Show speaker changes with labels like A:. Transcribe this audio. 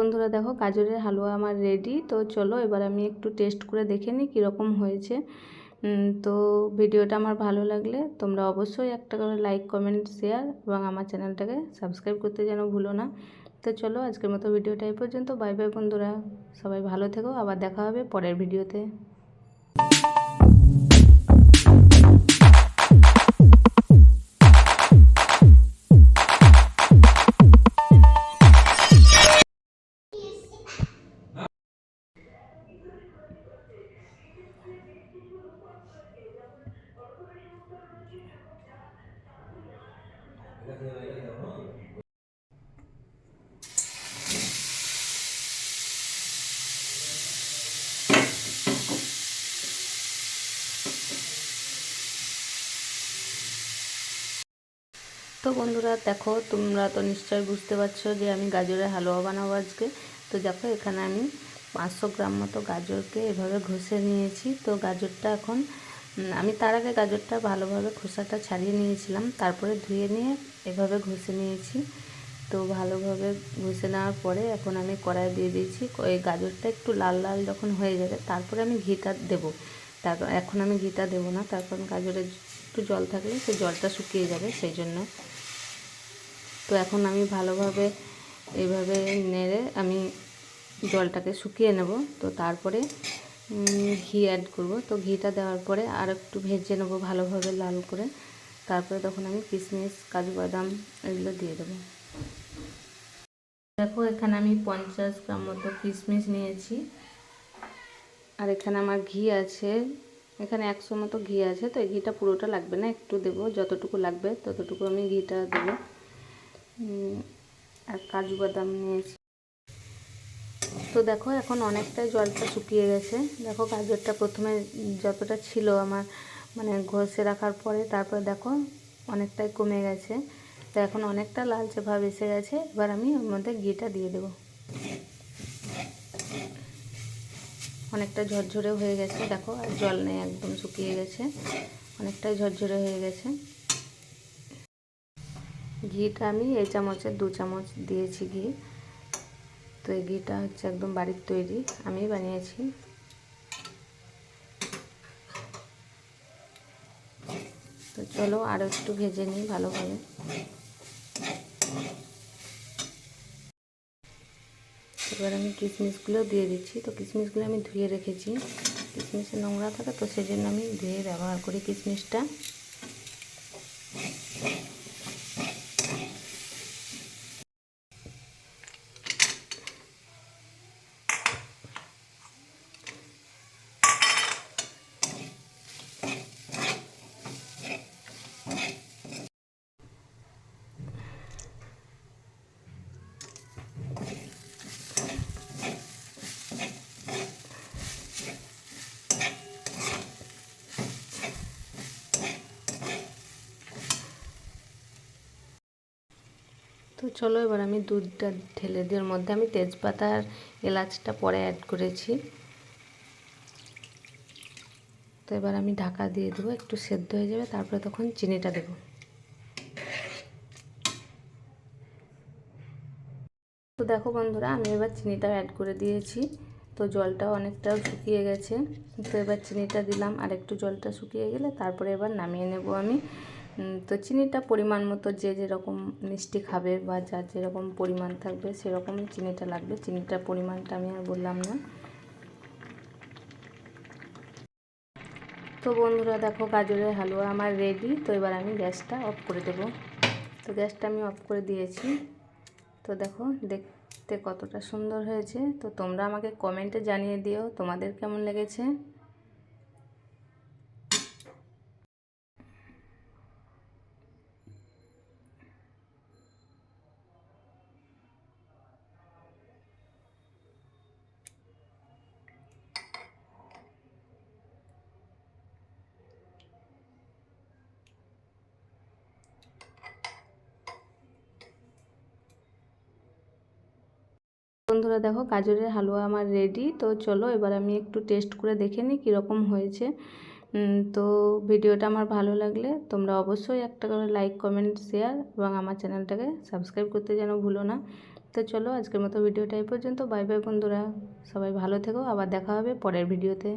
A: বন্ধুরা দেখো গাজরের হালুয়া আমার রেডি তো চলো এবার আমি একটু টেস্ট করে দেখে নিই কীরকম হয়েছে। তো ভিডিওটা আমার ভালো লাগলে তোমরা অবশ্যই একটা করে লাইক কমেন্ট শেয়ার এবং আমার চ্যানেলটাকে সাবস্ক্রাইব করতে যেন ভুলো না। তো চলো আজকের মতো ভিডিওটা এই পর্যন্ত। বাই বাই বন্ধুরা। সবাই ভালো থেকো। আবার দেখা হবে পরের ভিডিওতে। তো বন্ধুরা, দেখো, তোমরা তো নিশ্চয়ই বুঝতে পারছ যে আমি গাজরের হালুয়া বানাবো আজকে। তো দেখো, এখানে আমি পাঁচশো গ্রাম মতো গাজরকে এভাবে ঘষে নিয়েছি। তো গাজরটা এখন আমি তার আগে গাজরটা ভালোভাবে খোসাটা ছাড়িয়ে নিয়েছিলাম। তারপরে ধুয়ে নিয়ে এভাবে ঘষে নিয়েছি। তো ভালোভাবে ঘষে নেওয়ার পরে এখন আমি কড়াই দিয়ে দিয়েছি। ওই গাজরটা একটু লাল লাল যখন হয়ে যাবে, তারপরে আমি ঘিটা দেবো। তারপর এখন আমি ঘিটা দেবো না তারপর গাজরে একটু জল থাকলে সে জলটা শুকিয়ে যাবে, সেই জন্য। তো এখন আমি ভালোভাবে এভাবে নেড়ে আমি জলটাকে শুকিয়ে নেব। তো তারপরে ঘি অ্যাড করব। তো ঘিটা দেওয়ার পরে আর একটু ভেজে নেব ভালোভাবে লাল করে। তারপরে তখন আমি কিশমিশ কাজু বাদাম এগুলো দিয়ে দেবো। দেখো, এখানে আমি পঞ্চাশ গ্রাম মতো কিশমিশ নিয়েছি। আর এখানে আমার ঘি আছে। এখানে একশো মতো ঘি আছে, তো এই ঘিটা পুরোটা লাগবে না, একটু দেবো। যতটুকু লাগবে, ততটুকু আমি ঘিটা দেবো। আর কাজু বাদাম নিয়েছি। তো দেখো, এখন অনেকটাই জলটা শুকিয়ে গেছে। দেখো, গাজরটা প্রথমে যতটা ছিল আমার মানে ঘষে রাখার পরে, তারপরে দেখো, অনেকটাই কমে গেছে। তো এখন অনেকটা লালচে ভাব এসে গেছে। এবার আমি ওর মধ্যে ঘিটা দিয়ে দেবো। অনেকটা ঝরঝরে হয়ে গেছে। দেখো, আর জল নেই, একদম শুকিয়ে গেছে। অনেকটাই ঝরঝরে হয়ে গেছে। ঘিটা আমি এই চামচের, দু চামচ দিয়েছি ঘি। তো এই ঘিটা হচ্ছে একদম বাড়ির তৈরি। আমি বানিয়েছি। তো চলো আরও একটু ভেজে নিই ভালোভাবে। এবার আমি কিশমিশগুলো দিয়ে দিচ্ছি। তো কিশমিশগুলো আমি ধুয়ে রেখেছি। কিশমিশে নোংরা থাকে তো সেই জন্য আমি ধুয়ে ব্যবহার করি কিশমিশটা তো চলো এবার আমি দুধটা ঢেলে দিয়ে মধ্যে আমি তেজপাতা আর এলাচটা পরে অ্যাড করেছি। তো এবার আমি ঢাকা দিয়ে দেবো, একটু সেদ্ধ হয়ে যাবে, তারপরে তখন চিনিটা দেবো। তো দেখো বন্ধুরা, আমি এবার চিনিটা অ্যাড করে দিয়েছি। তো জলটাও অনেকটাও শুকিয়ে গেছে। তো এবার চিনিটা দিলাম, আর একটু জলটা শুকিয়ে গেলে তারপরে এবার নামিয়ে নেব আমি। তো চিনিটা পরিমাণ মতো যে যেরকম মিষ্টি খাবে বা যার যেরকম পরিমাণ থাকবে সেরকম চিনিটা লাগবে। চিনিটার পরিমাণটা আমি আর বললাম না। তো বন্ধুরা, দেখো গাজরের হালুয়া আমার রেডি তো এবার আমি গ্যাসটা অফ করে দেবো। তো গ্যাসটা আমি অফ করে দিয়েছি। তো দেখো, দেখতে কতটা সুন্দর হয়েছে। তো তোমরা আমাকে কমেন্টে জানিয়ে দিও তোমাদের কেমন লেগেছে। বন্ধুরা দেখো গাজরের হালুয়া আমার রেডি তো চলো এবার আমি একটু টেস্ট করে দেখে নিই কীরকম হয়েছে। তো ভিডিওটা আমার ভালো লাগলে তোমরা অবশ্যই একটা করে লাইক কমেন্ট শেয়ার এবং আমার চ্যানেলটাকে সাবস্ক্রাইব করতে যেন ভুলো না। তো চলো আজকের মতো ভিডিওটা এই পর্যন্ত। বাই বাই বন্ধুরা। সবাই ভালো থেকো। আবার দেখা হবে পরের ভিডিওতে।